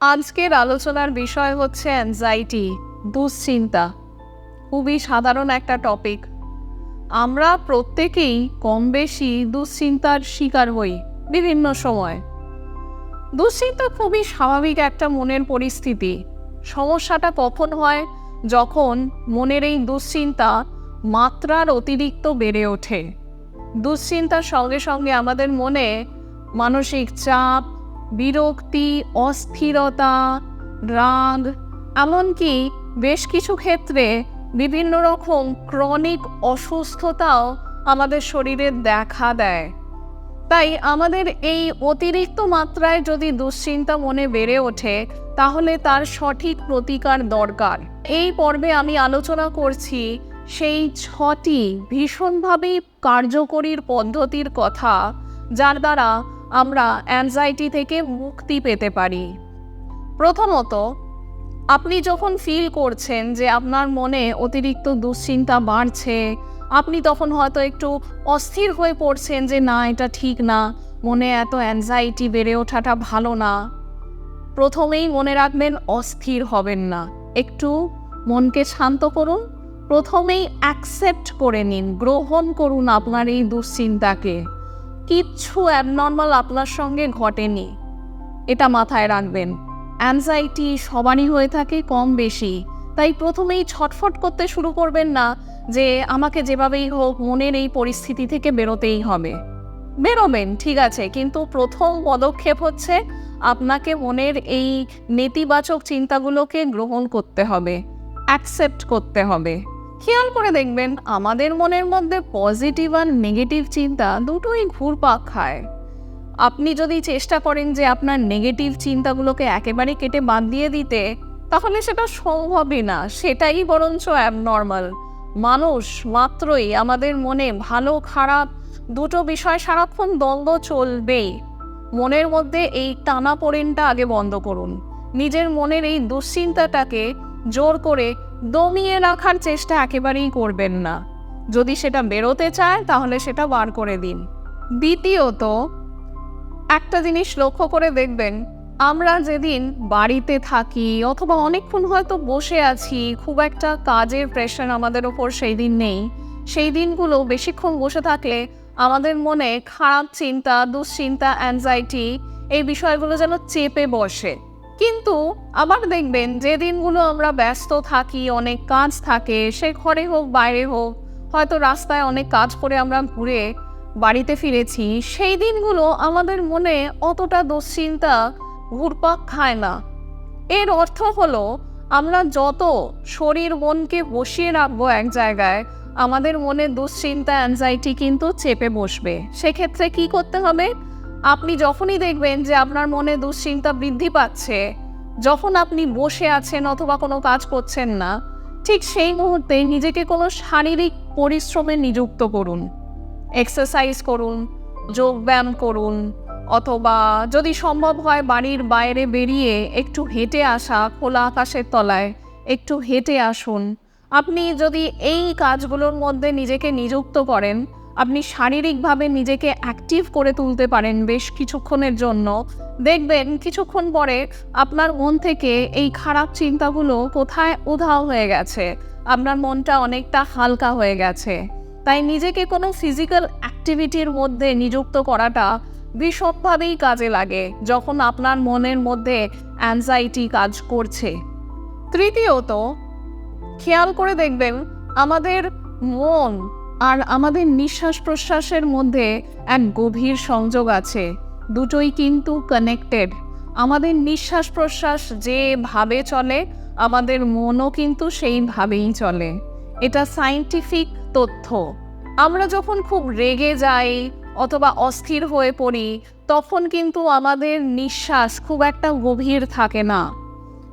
আজকের আলোচনার বিষয় হচ্ছে অ্যাংজাইটি দুশ্চিন্তা। খুবই সাধারণ একটা টপিক আমরা প্রত্যেকেই কম বেশি দুশ্চিন্তার শিকার হই বিভিন্ন সময়। দুশ্চিন্তা খুবই স্বাভাবিক একটা মনের পরিস্থিতি। সমস্যাটা কখন হয়? যখন মনের এই দুশ্চিন্তা মাত্রার অতিরিক্ত বেড়ে ওঠে। দুশ্চিন্তার সঙ্গে সঙ্গে আমাদের মনে মানসিক চাপ বিরক্তি, অস্থিরতা, রাগ, এমনকি বেশ কিছু ক্ষেত্রে বিভিন্ন রকম ক্রনিক অসুস্থতাও আমাদের শরীরে দেখা দেয়। তাই আমাদের এই অতিরিক্ত মাত্রায় যদি দুশ্চিন্তা মনে বেড়ে ওঠে, তাহলে তার সঠিক প্রতিকার দরকার। এই পর্বে আমি আলোচনা করছি সেই ছটি ভীষণভাবেই কার্যকরীর পদ্ধতির কথা, যার দ্বারা আমরা অ্যাংজাইটি থেকে মুক্তি পেতে পারি। প্রথমত, আপনি যখন ফিল করছেন যে আপনার মনে অতিরিক্ত দুশ্চিন্তা বাড়ছে, আপনি তখন হয়তো একটু অস্থির হয়ে পড়ছেন যে না, এটা ঠিক না, মনে এত অ্যাংজাইটি বেড়ে ওঠাটা ভালো না। প্রথমেই মনে রাখবেন অস্থির হবেন না। একটু মনকে শান্ত করুন। প্রথমেই অ্যাকসেপ্ট করে নিন, গ্রহণ করুন আপনার এই দুশ্চিন্তাকে। কিচ্ছু অ্যাবনর্মাল আপনার সঙ্গে ঘটেনি। এটা মাথায় রাখবেন। অ্যাংজাইটি সবারই হয়ে থাকে, কম বেশি। তাই প্রথমেই ছটফট করতে শুরু করবেন না যে আমাকে যেভাবেই হোক মনের এই পরিস্থিতি থেকে বেরোতেই হবে। বেরোবেন, ঠিক আছে, কিন্তু প্রথম পদক্ষেপ হচ্ছে আপনাকে মনের এই নেতিবাচক চিন্তাগুলোকে গ্রহণ করতে হবে অ্যাকসেপ্ট করতে হবে। খেয়াল করে দেখবেন, আমাদের মনের মধ্যে পজিটিভ আর নেগেটিভ চিন্তা দুটোই ঘুরপাক খায়। আপনি যদি চেষ্টা করেন যে আপনার নেগেটিভ চিন্তাগুলোকে একেবারে কেটে বাদ দিয়ে দিতে, তাহলে সেটা সম্ভবই না। সেটাই বরঞ্চ অ্যাবনর্মাল মানুষ মাত্রই আমাদের মনে ভালো, খারাপ দুটো বিষয় সারাক্ষণ দ্বন্দ্ব চলবেই। মনের মধ্যে এই টানা পোড়েনটা আগে বন্ধ করুন। নিজের মনের এই দুশ্চিন্তাটাকে জোর করে দমিয়ে রাখার চেষ্টা একেবারেই করবেন না। যদি সেটা বেরোতে চায়, তাহলে সেটা বার করে দিন। দ্বিতীয়ত, একটা জিনিস লক্ষ্য করে দেখবেন, আমরা যেদিন বাড়িতে থাকি অথবা অনেকক্ষণ হয়তো বসে আছি, খুব একটা কাজের প্রেশার আমাদের ওপর সেই দিন নেই, সেই দিনগুলো বেশিক্ষণ বসে থাকলে আমাদের মনে খারাপ চিন্তা, দুশ্চিন্তা অ্যাংজাইটি এই বিষয়গুলো যেন চেপে বসে। কিন্তু আবার দেখবেন যে দিনগুলো আমরা ব্যস্ত থাকি, অনেক কাজ থাকে, সে ঘরে হোক, বাইরে হোক, হয়তো রাস্তায় অনেক কাজ করে আমরা ঘুরে বাড়িতে ফিরেছি, সেই দিনগুলো আমাদের মনে অতটা দুশ্চিন্তা ঘুরপাক খায় না। এর অর্থ হলো আমরা যত শরীর মনকে বসিয়ে রাখব এক জায়গায়, আমাদের মনে দুশ্চিন্তা অ্যাংজাইটি কিন্তু চেপে বসবে। সেক্ষেত্রে কি করতে হবে? আপনি যখনই দেখবেন যে আপনার মনে দুশ্চিন্তা বৃদ্ধি পাচ্ছে, যখন আপনি বসে আছেন অথবা কোনো কাজ করছেন না, ঠিক সেই মুহূর্তে নিজেকে কোনো শারীরিক পরিশ্রমে নিযুক্ত করুন। এক্সারসাইজ করুন যোগব্যায়াম করুন, অথবা যদি সম্ভব হয় বাড়ির বাইরে বেরিয়ে একটু হেঁটে আসা খোলা আকাশের তলায়, একটু হেঁটে আসুন। আপনি যদি এই কাজগুলোর মধ্যে নিজেকে নিযুক্ত করেন আপনি শারীরিকভাবে নিজেকে অ্যাক্টিভ করে তুলতে পারেন বেশ কিছুক্ষণের জন্য। দেখবেন কিছুক্ষণ পরে আপনার মন থেকে এই খারাপ চিন্তাগুলো কোথায় উধাও হয়ে গেছে। আপনার মনটা অনেকটা হালকা হয়ে গেছে। তাই নিজেকে কোনো ফিজিক্যাল অ্যাক্টিভিটির মধ্যে নিযুক্ত করাটা ভীষণভাবেই কাজে লাগে, যখন আপনার মনের মধ্যে অ্যাংজাইটি কাজ করছে। তৃতীয়ত, খেয়াল করে দেখবেন আমাদের মন আর আমাদের নিঃশ্বাস প্রশ্বাসের মধ্যে এক গভীর সংযোগ আছে। দুটোই কিন্তু কানেক্টেড আমাদের নিঃশ্বাস প্রশ্বাস যেভাবে চলে, আমাদের মনও কিন্তু সেইভাবেই চলে। এটা সাইন্টিফিক তথ্য। আমরা যখন খুব রেগে যাই অথবা অস্থির হয়ে পড়ি, তখন কিন্তু আমাদের নিঃশ্বাস খুব একটা গভীর থাকে না।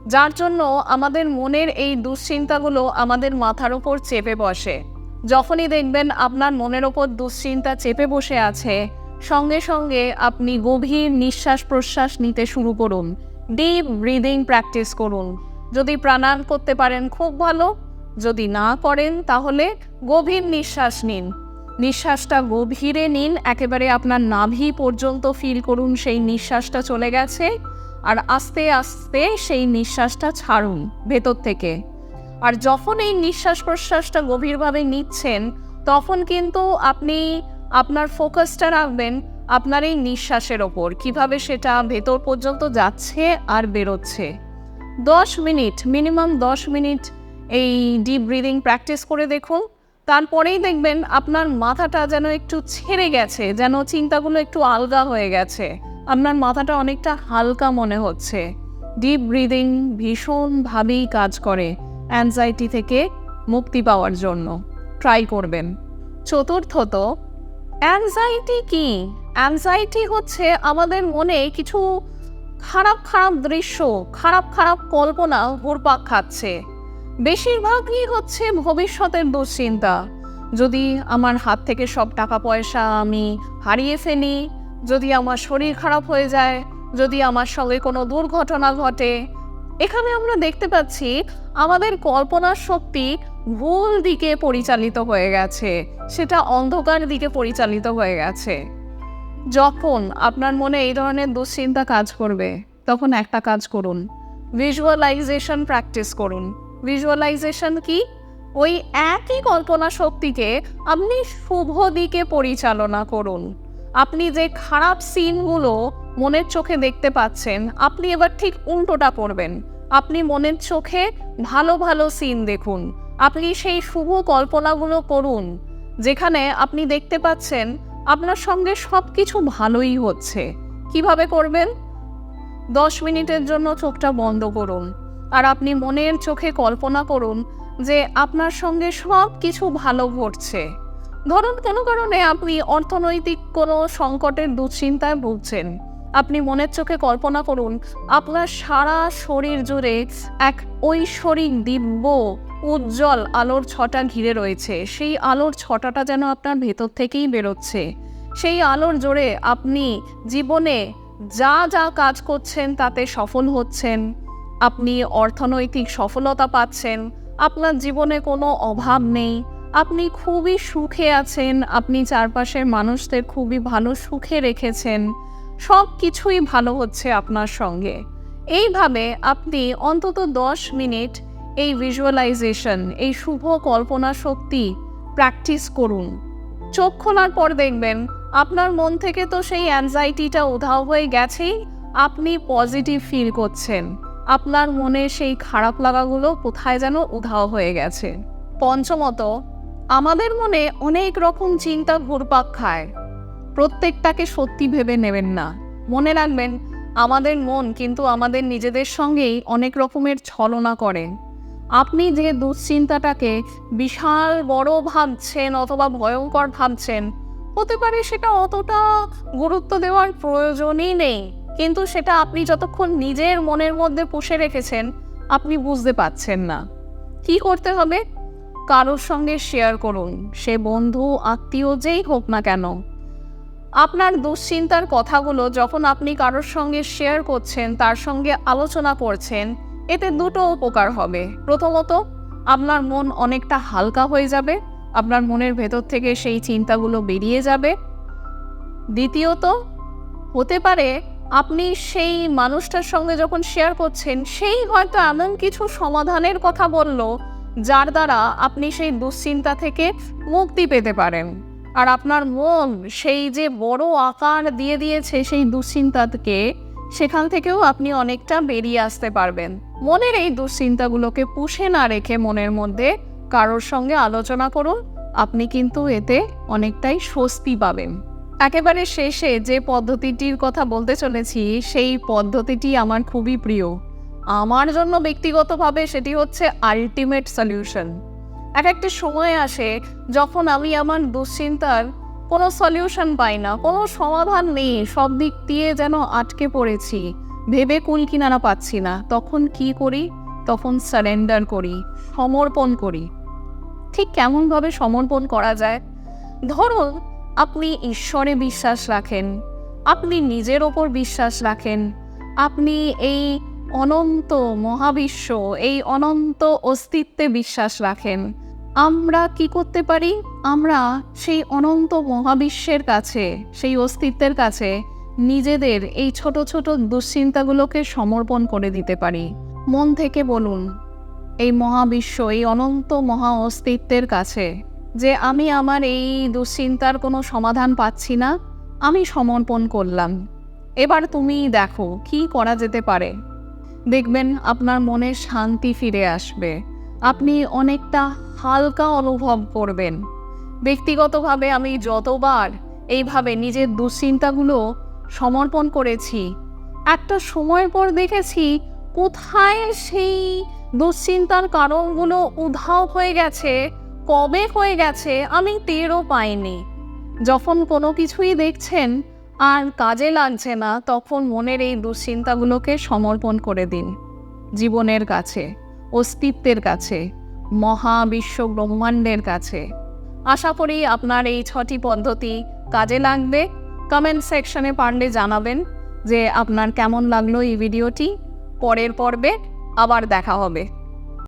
যার জন্য আমাদের মনের এই দুশ্চিন্তাগুলো আমাদের মাথার ওপর চেপে বসে। যখনই দেখবেন আপনার মনের ওপর দুশ্চিন্তা চেপে বসে আছে, সঙ্গে সঙ্গে আপনি গভীর নিঃশ্বাস প্রশ্বাস নিতে শুরু করুন। ডিপ ব্রিদিং প্র্যাকটিস করুন। যদি প্রাণায়াম করতে পারেন, খুব ভালো। যদি না করেন, তাহলে গভীর নিঃশ্বাস নিন। নিঃশ্বাসটা গভীরে নিন, একেবারে আপনার নাভি পর্যন্ত ফিল করুন, সেই নিঃশ্বাসটা চলে গেছে। আর আস্তে আস্তে সেই নিঃশ্বাসটা ছাড়ুন, ভেতর থেকে। আর যখন এই নিঃশ্বাস প্রশ্বাসটা গভীরভাবে নিচ্ছেন, তখন কিন্তু আপনি আপনার ফোকাসটা রাখবেন আপনার এই নিঃশ্বাসের ওপর। কীভাবে সেটা ভেতর পর্যন্ত যাচ্ছে আর বেরোচ্ছে। দশ মিনিট মিনিমাম দশ মিনিট এই ডিপ ব্রিদিং প্র্যাকটিস করে দেখুন। তারপরেই দেখবেন আপনার মাথাটা যেন একটু ছেড়ে গেছে, যেন চিন্তাগুলো একটু আলগা হয়ে গেছে। আপনার মাথাটা অনেকটা হালকা মনে হচ্ছে। ডিপ ব্রিদিং ভীষণভাবেই কাজ করে। অ্যাংজাইটি থেকে মুক্তি পাওয়ার জন্য। ট্রাই করবেন। চতুর্থত অ্যাংজাইটি কি? অ্যাংজাইটি হচ্ছে আমাদের মনে কিছু খারাপ খারাপ দৃশ্য, খারাপ খারাপ কল্পনা ঘুরপাক খাচ্ছে। বেশিরভাগই হচ্ছে ভবিষ্যতের দুশ্চিন্তা। যদি আমার হাত থেকে সব টাকা পয়সা আমি হারিয়ে ফেলি, যদি আমার শরীর খারাপ হয়ে যায়, যদি আমার সঙ্গে কোনো দুর্ঘটনা ঘটে এখানে আমরা দেখতে পাচ্ছি আমাদের কল্পনার শক্তি ভুল দিকে পরিচালিত হয়ে গেছে। সেটা অন্ধকার দিকে পরিচালিত হয়ে গেছে। যখন আপনার মনে এই ধরনের দুশ্চিন্তা কাজ করবে, তখন একটা কাজ করুন। ভিজুয়ালাইজেশন প্র্যাকটিস করুন। ভিজুয়ালাইজেশন কি? ওই একই কল্পনা শক্তিকে আপনি শুভ দিকে পরিচালনা করুন। আপনি যে খারাপ সিনগুলো মনের চোখে দেখতে পাচ্ছেন, আপনি এবার ঠিক উল্টোটা করবেন আপনি মনের চোখে ভালো ভালো সিন দেখুন। আপনি সেই শুভ কল্পনাগুলো করুন, যেখানে আপনি দেখতে পাচ্ছেন আপনার সঙ্গে সব কিছু ভালোই হচ্ছে। কীভাবে করবেন? দশ মিনিটের জন্য চোখটা বন্ধ করুন আর আপনি মনের চোখে কল্পনা করুন যে আপনার সঙ্গে সব কিছু ভালো ঘটছে। ধরুন কোনো কারণে আপনি অর্থনৈতিক কোনো সংকটের দুশ্চিন্তায় ভুগছেন। আপনি মনের চোখে কল্পনা করুন, আপনার সারা শরীর জুড়ে এক ঐশ্বরিক দিব্য, উজ্জ্বল আলোর ছটা ঘিরে রয়েছে। সেই আলোর ছটাটা যেন আপনার ভেতর থেকেই বেরোচ্ছে। সেই আলোর জোরে আপনি জীবনে যা যা কাজ করছেন তাতে সফল হচ্ছেন। আপনি অর্থনৈতিক সফলতা পাচ্ছেন। আপনার জীবনে কোনো অভাব নেই। আপনি খুবই সুখে আছেন। আপনি চারপাশের মানুষদের খুবই ভালো সুখে রেখেছেন। সব কিছুই ভালো হচ্ছে আপনার সঙ্গে। এইভাবে আপনি অন্তত দশ মিনিট এই ভিজুয়ালাইজেশন এই শুভ কল্পনা শক্তি প্র্যাকটিস করুন। চোখ খোলার পর দেখবেন আপনার মন থেকে তো সেই অ্যাংজাইটিটা উধাও হয়ে গেছেই আপনি পজিটিভ ফিল করছেন। আপনার মনে সেই খারাপ লাগাগুলো কোথায় যেন উধাও হয়ে গেছে। পঞ্চমত, আমাদের মনে অনেক রকম চিন্তা ঘুরপাক খায়। প্রত্যেকটাকে সত্যি ভেবে নেবেন না। মনে রাখবেন, আমাদের মন কিন্তু আমাদের নিজেদের সঙ্গেই অনেক রকমের ছলনা করে। আপনি যে দুশ্চিন্তাটাকে বিশাল বড় ভাবছেন অথবা ভয়ঙ্কর ভাবছেন, হতে পারে সেটা অতটা গুরুত্ব দেওয়ার প্রয়োজনই নেই, কিন্তু সেটা আপনি যতক্ষণ নিজের মনের মধ্যে পুষে রেখেছেন, আপনি বুঝতে পাচ্ছেন না। কি করতে হবে? কারোর সঙ্গে শেয়ার করুন, সে বন্ধু, আত্মীয় যেই হোক না কেন। আপনার দুশ্চিন্তার কথাগুলো যখন আপনি কারোর সঙ্গে শেয়ার করছেন, তার সঙ্গে আলোচনা করছেন, এতে দুটো উপকার হবে। প্রথমত, আপনার মন অনেকটা হালকা হয়ে যাবে, আপনার মনের ভেতর থেকে সেই চিন্তাগুলো বেরিয়ে যাবে। দ্বিতীয়ত, হতে পারে আপনি সেই মানুষটার সঙ্গে যখন শেয়ার করছেন, সেই হয়তো এমন কিছু সমাধানের কথা বলল, যার দ্বারা আপনি সেই দুশ্চিন্তা থেকে মুক্তি পেতে পারেন। আর আপনার মন সেই যে বড় আকার দিয়ে দিয়েছে সেই দুশ্চিন্তাকে, সেখান থেকেও আপনি অনেকটা বেরিয়ে আসতে পারবেন। মনের এই দুশ্চিন্তাগুলোকে পুষে না রেখে মনের মধ্যে কারোর সঙ্গে আলোচনা করুন, আপনি কিন্তু এতে অনেকটাই স্বস্তি পাবেন। একেবারে শেষে যে পদ্ধতিটির কথা বলতে চলেছি, সেই পদ্ধতিটি আমার খুবই প্রিয়। আমার জন্য ব্যক্তিগতভাবে সেটি হচ্ছে আলটিমেট সলিউশন এক একটা সময় আসে যখন আমি আমার দুশ্চিন্তার কোনো সলিউশন পাই না, কোনো সমাধান নেই, সব দিক দিয়ে যেন আটকে পড়েছি। ভেবে কুল কিনারা পাচ্ছি না। তখন কি করি? তখন সারেন্ডার করি, সমর্পণ করি। ঠিক কেমনভাবে সমর্পণ করা যায়? ধরুন, আপনি ঈশ্বরে বিশ্বাস রাখেন, আপনি নিজের ওপর বিশ্বাস রাখেন, আপনি এই অনন্ত মহাবিশ্ব, এই অনন্ত অস্তিত্বে বিশ্বাস রাখেন। আমরা কি করতে পারি? আমরা সেই অনন্ত মহাবিশ্বের কাছে, সেই অস্তিত্বের কাছে নিজেদের এই ছোট ছোট দুশ্চিন্তাগুলোকে সমর্পণ করে দিতে পারি। মন থেকে বলুন, এই মহাবিশ্ব, এই অনন্ত মহা অস্তিত্বের কাছে যে আমি আমার এই দুশ্চিন্তার কোনো সমাধান পাচ্ছি না, আমি সমর্পণ করলাম। এবার তুমি দেখো, কি করা যেতে পারে? দেখবেন আপনার মনে শান্তি ফিরে আসবে। আপনি অনেকটা হালকা অনুভব করবেন। ব্যক্তিগতভাবে আমি যতবার এইভাবে নিজের দুশ্চিন্তাগুলো সমর্পণ করেছি, একটা সময় পর দেখেছি কোথায় সেই দুশ্চিন্তার কারণগুলো উধাও হয়ে গেছে, কবে হয়ে গেছে আমি টেরও পাইনি। যখন কোনো কিছুই দেখছেন আর কাজে লাগছে না, তখন মনের এই দুশ্চিন্তাগুলোকে সমর্পণ করে দিন, জীবনের কাছে। অস্তিত্বের কাছে, মহাবিশ্ব ব্রহ্মাণ্ডের কাছে। আশা করি আপনার এই ছটি পদ্ধতি কাজে লাগবে। কমেন্ট সেকশনে পারলে জানাবেন যে আপনার কেমন লাগল এই ভিডিওটি। পরের পর্বে আবার দেখা হবে।